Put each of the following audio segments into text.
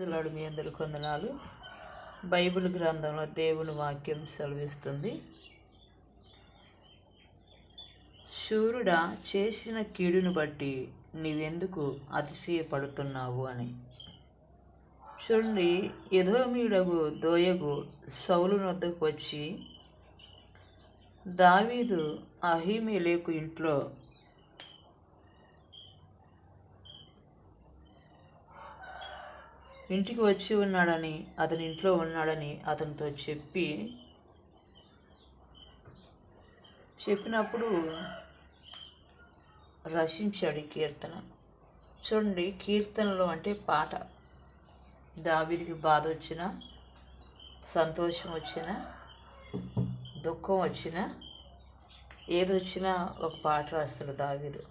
ప్రైజ్లాడు మీ అందరి కొందనాలు. బైబిల్ గ్రంథంలో దేవుని వాక్యం సెలవిస్తుంది. శూరుడా చేసిన కీడును బట్టి నీవెందుకు అతిశయపడుతున్నావు అని. చూడండి ఎదోమీడగు దోయగు సౌలు వద్దకు వచ్చి దావీదు అహిమేలేకు ఇంట్లో ఇంటికి వచ్చి ఉన్నాడని అతని ఇంట్లో ఉన్నాడని అతనితో చెప్పి చెప్పినప్పుడు రచించాడు ఈ కీర్తన. చూడండి కీర్తనలు అంటే పాట. దావిడికి బాధ వచ్చిన సంతోషం వచ్చిన దుఃఖం వచ్చినా ఏదొచ్చినా ఒక పాట రాస్తాడు దావీదు.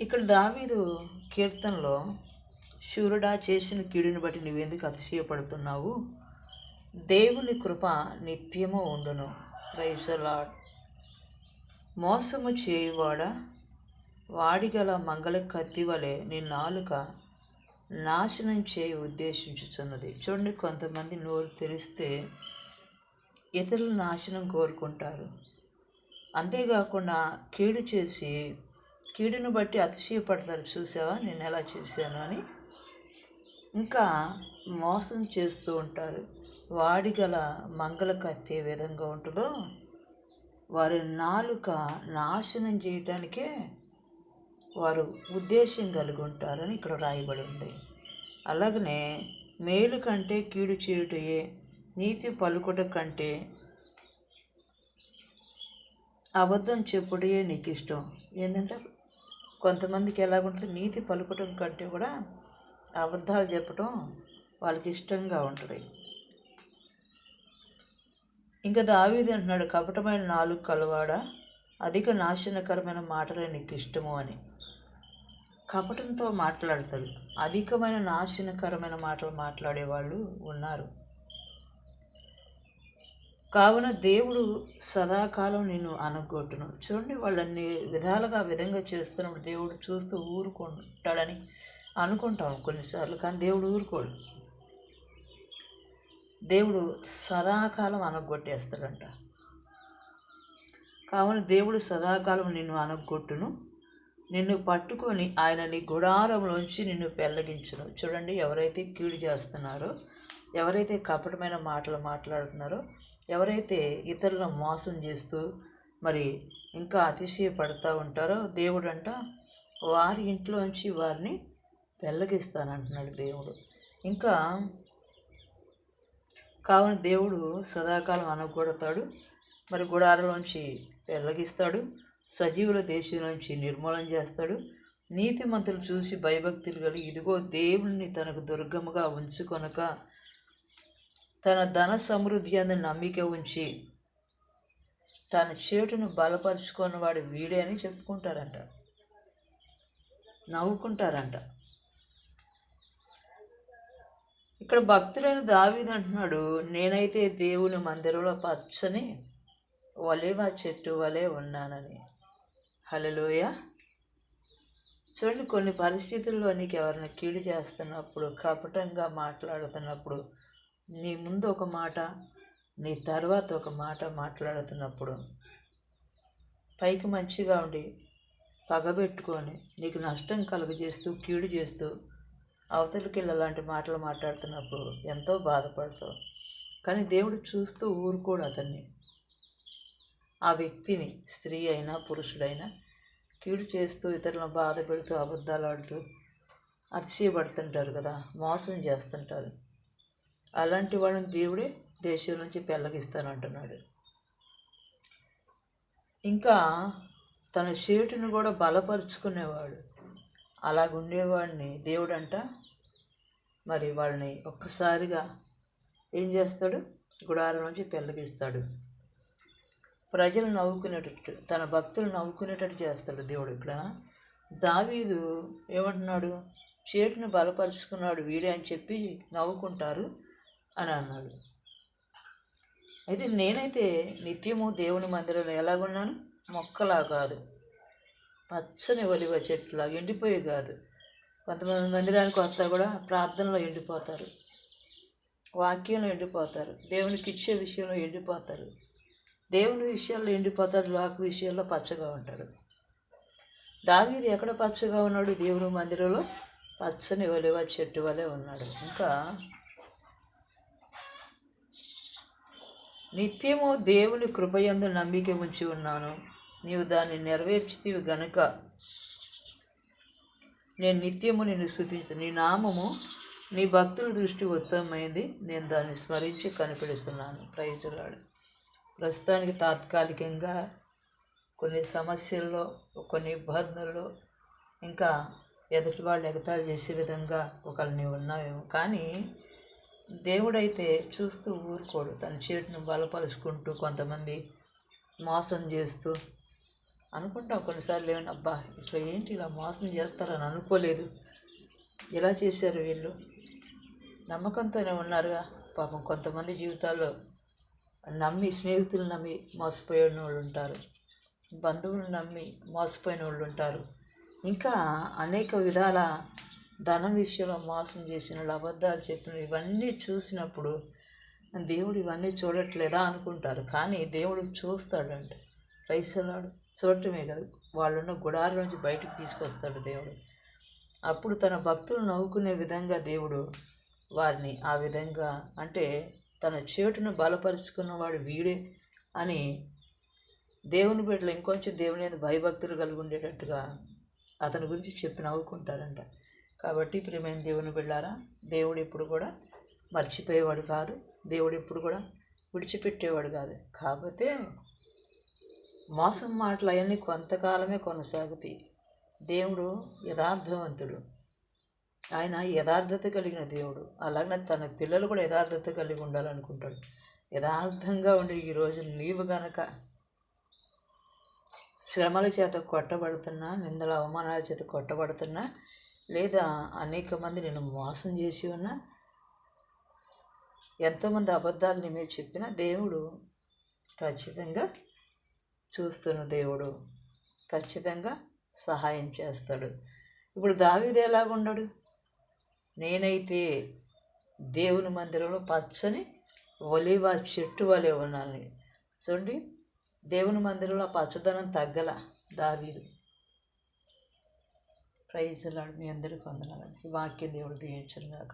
ఇక్కడ దావీదు కీర్తనలో శూరుడా చేసిన కీడుని బట్టి నువ్వెందుకు అతిశయపడుతున్నావు? దేవుని కృప నిత్యము ఉండును. ప్రైజలాడ్ మోసము చేయువాడా? వాడిగల మంగళ కత్తి వలె నీ నాలుక నాశనం చేయి ఉద్దేశించుతున్నది చూడండి కొంతమంది నోరు తెరిస్తే ఇతరులు నాశనం కోరుకుంటారు. అంతేకాకుండా కీడు చేసి కీడును బట్టి అతిశయపడతారు చూసావా? నేను ఎలా చేశాను అని. ఇంకా మోసం చేస్తూ ఉంటారు. వాడి గల మంగళ కత్తి ఏ విధంగా ఉంటుందో వారి నాలుక నాశనం చేయటానికే వారు ఉద్దేశం కలిగి ఉంటారని ఇక్కడ రాయబడి ఉంది. అలాగనే మేలు కంటే కీడు చేయుటయే నీతి పలుకుట కంటే అబద్ధం చెప్పుటయే నీకు ఇష్టం. ఏంటంటే కొంతమందికి ఎలాగుంటుంది? నీతి పలుకటం కంటే కూడా అబద్ధాలు చెప్పటం వాళ్ళకి ఇష్టంగా ఉంటుంది. ఇంకా దావీది అంటున్నాడు కపటమైన నాలుగు కలవాడ? అధిక నాశనకరమైన మాటలే నీకు ఇష్టము అని. కపటంతో మాట్లాడతారు అధికమైన నాశనకరమైన మాటలు మాట్లాడే వాళ్ళు ఉన్నారు. కావున దేవుడు సదాకాలం నిన్ను అనగొట్టును. చూడండి వాళ్ళన్ని విధాలుగా విధంగా చేస్తున్నప్పుడు దేవుడు చూస్తూ ఊరుకుంటాడని అనుకుంటాం కొన్నిసార్లు కానీ దేవుడు ఊరుకోడు. దేవుడు సదాకాలం అనగొట్టేస్తాడంట. కావున దేవుడు సదాకాలం నిన్ను అనగొట్టును. నిన్ను పట్టుకొని ఆయన నీ గుడారంలోంచి నిన్ను పెళ్ళగించును చూడండి ఎవరైతే కీడు చేస్తున్నారో ఎవరైతే కపటమైన మాటలు మాట్లాడుతున్నారో ఎవరైతే ఇతరులను మోసం చేస్తూ మరి ఇంకా అతిశయపడుతూ ఉంటారో దేవుడు అంట వారి ఇంట్లోంచి వారిని పెళ్ళగిస్తానంటున్నాడు దేవుడు. ఇంకా కావున దేవుడు సదాకాలం అనగొడతాడు మరి గుడారలోంచి పెళ్ళగిస్తాడు సజీవుల దేశంలోంచి నిర్మూలన చేస్తాడు. నీతిమంతులు చూసి భయభక్తులు కలిగి ఇదిగో దేవుణ్ణి తనకు దుర్గముగా ఉంచుకొనక తన ధన సమృద్ధి అందు నమ్మిక ఉంచి తన చేటును బలపరుచుకున్న వాడు వీడే అని చెప్పుకుంటారంట. నవ్వుకుంటారంట. ఇక్కడ భక్తులైన దావీదు అంటున్నాడు నేనైతే దేవుని మందిరంలో పచ్చని వలేవా చెట్టు వలె ఉన్నానని. హలలోయ చూడండి కొన్ని పరిస్థితుల్లో నీకు ఎవరైనా కీడు చేస్తున్నప్పుడు కపటంగా మాట్లాడుతున్నప్పుడు నీ ముందు ఒక మాట నీ తర్వాత ఒక మాట మాట్లాడుతున్నప్పుడు పైకి మంచిగా ఉండి పగబెట్టుకొని నీకు నష్టం కలుగజేస్తూ కీడు చేస్తూ అవతలికి అలాంటి మాటలు మాట్లాడుతున్నప్పుడు ఎంతో బాధపడతావు. కానీ దేవుడు చూస్తూ ఊరుకోడు అతన్ని. ఆ వ్యక్తిని స్త్రీ అయినా పురుషుడైనా కీడు చేస్తూ ఇతరులను బాధ పెడుతూ అబద్ధాలు ఆడుతూ అతిశయపడుతుంటారు కదా మోసం చేస్తుంటారు. అలాంటి వాళ్ళని దేవుడే దేశం నుంచి పెళ్ళగిస్తానంటున్నాడు. ఇంకా తన చేటును కూడా బలపరుచుకునేవాడు. అలాగుండేవాడిని దేవుడంట. మరి వాళ్ళని ఒక్కసారిగా ఏం చేస్తాడు? గుడారం నుంచి పెళ్ళగిస్తాడు. ప్రజలు నవ్వుకునేటట్టు తన భక్తులు నవ్వుకునేటట్టు చేస్తాడు దేవుడు ఇక్కడ. దావీదు ఏమంటున్నాడు? చేటును బలపరుచుకున్నాడు వీడే అని చెప్పి నవ్వుకుంటారు. అని అన్నాడు. అయితే నేనైతే నిత్యము దేవుని మందిరంలో ఎలాగున్నాను మొక్కలా కాదు. పచ్చని ఒలివ చెట్ల ఎండిపోయి కాదు. కొంతమంది మందిరానికి వస్తా కూడా ప్రార్థనలో ఎండిపోతారు. వాక్యంలో ఎండిపోతారు. దేవునికి ఇచ్చే విషయంలో ఎండిపోతారు. దేవుని విషయాల్లో ఎండిపోతారు. లోక విషయాల్లో పచ్చగా ఉంటాడు. దావీది ఎక్కడ పచ్చగా ఉన్నాడు? దేవుని మందిరంలో పచ్చని ఒలివ చెట్టు వలె ఉన్నాడు. ఇంకా నిత్యము దేవుని కృపయందు నమ్మిక ఉంచి ఉన్నాను. నీవు దాన్ని నెరవేర్చితివి గనుక. నేను నిత్యము నిన్ను స్థుతించు నీ నామము నీ భక్తుల దృష్టి ఉత్తమమైంది. నేను దాన్ని స్మరించి కనిపెడుస్తున్నాను. ప్రైజులాడు ప్రస్తుతానికి తాత్కాలికంగా కొన్ని సమస్యల్లో కొన్ని ఇబ్బందుల్లో ఇంకా ఎదుటి వాళ్ళు ఎగతాళి చేసే విధంగా ఒకళ్ళు నీవు ఉన్నావేమో. కానీ దేవుడైతే చూస్తూ ఊరుకోడు. తన చేతిని బలపరుచుకుంటూ కొంతమంది మోసం చేస్తూ అనుకుంటాం కొన్నిసార్లు ఏమైనా అబ్బా ఇట్లా ఏంటి ఇలా మోసం చేస్తారని అనుకోలేదు. ఇలా చేశారు వీళ్ళు? నమ్మకంతోనే ఉన్నారుగా. పాపం కొంతమంది జీవితాల్లో నమ్మి స్నేహితులు నమ్మి మోసపోయిన వాళ్ళు ఉంటారు. బంధువులు నమ్మి మోసపోయిన వాళ్ళు ఉంటారు. ఇంకా అనేక విధాల ధనం విషయంలో మోసం చేసిన అబద్ధాలు చెప్పిన ఇవన్నీ చూసినప్పుడు దేవుడు ఇవన్నీ చూడట్లేదా అనుకుంటారు. కానీ దేవుడు చూస్తాడంట. రైసలాడు చూడటమే కాదు వాళ్ళున్న గుడారి నుంచి బయటకు తీసుకొస్తాడు దేవుడు. అప్పుడు తన భక్తులు నవ్వుకునే విధంగా దేవుడు వారిని ఆ విధంగా అంటే తన చేటును బలపరుచుకున్నవాడు వీడే అని దేవుని బిడ్డలు ఇంకొంచెం దేవుని మీద భయభక్తులు కలిగి ఉండేటట్టుగా అతని గురించి చెప్పి నవ్వుకుంటారంట. కాబట్టి ప్రియమైన దేవుని బిళ్ళారా దేవుడు ఎప్పుడు కూడా మర్చిపోయేవాడు కాదు. దేవుడు ఎప్పుడు కూడా విడిచిపెట్టేవాడు కాదు. కాకపోతే మోసం మాటలు అవన్నీ కొంతకాలమే కొనసాగుతాయి. దేవుడు యథార్థవంతుడు. ఆయన యథార్థత కలిగిన దేవుడు. అలాగే తన పిల్లలు కూడా యథార్థత కలిగి ఉండాలనుకుంటాడు. యథార్థంగా ఉండి ఈరోజు నీవు గనక శ్రమల చేత కొట్టబడుతున్నా నిందల అవమానాల చేత కొట్టబడుతున్నా లేదా అనేక మంది నేను మోసం చేసి ఉన్నా ఎంతోమంది అబద్ధాలు నీ మీద చెప్పినా దేవుడు ఖచ్చితంగా చూస్తున్న దేవుడు ఖచ్చితంగా సహాయం చేస్తాడు. ఇప్పుడు దావీదు ఎలాగుండడు నేనైతే దేవుని మందిరంలో పచ్చని ఒలివ చెట్టు వలె ఉన్నాను చూడండి దేవుని మందిరంలో ఆ పచ్చదనం తగ్గల దావీదు. ప్రైజ్ లాడు మీ అందరికీ వందనాలండి ఈ వాక్యం దేవుడు దీవించను గాక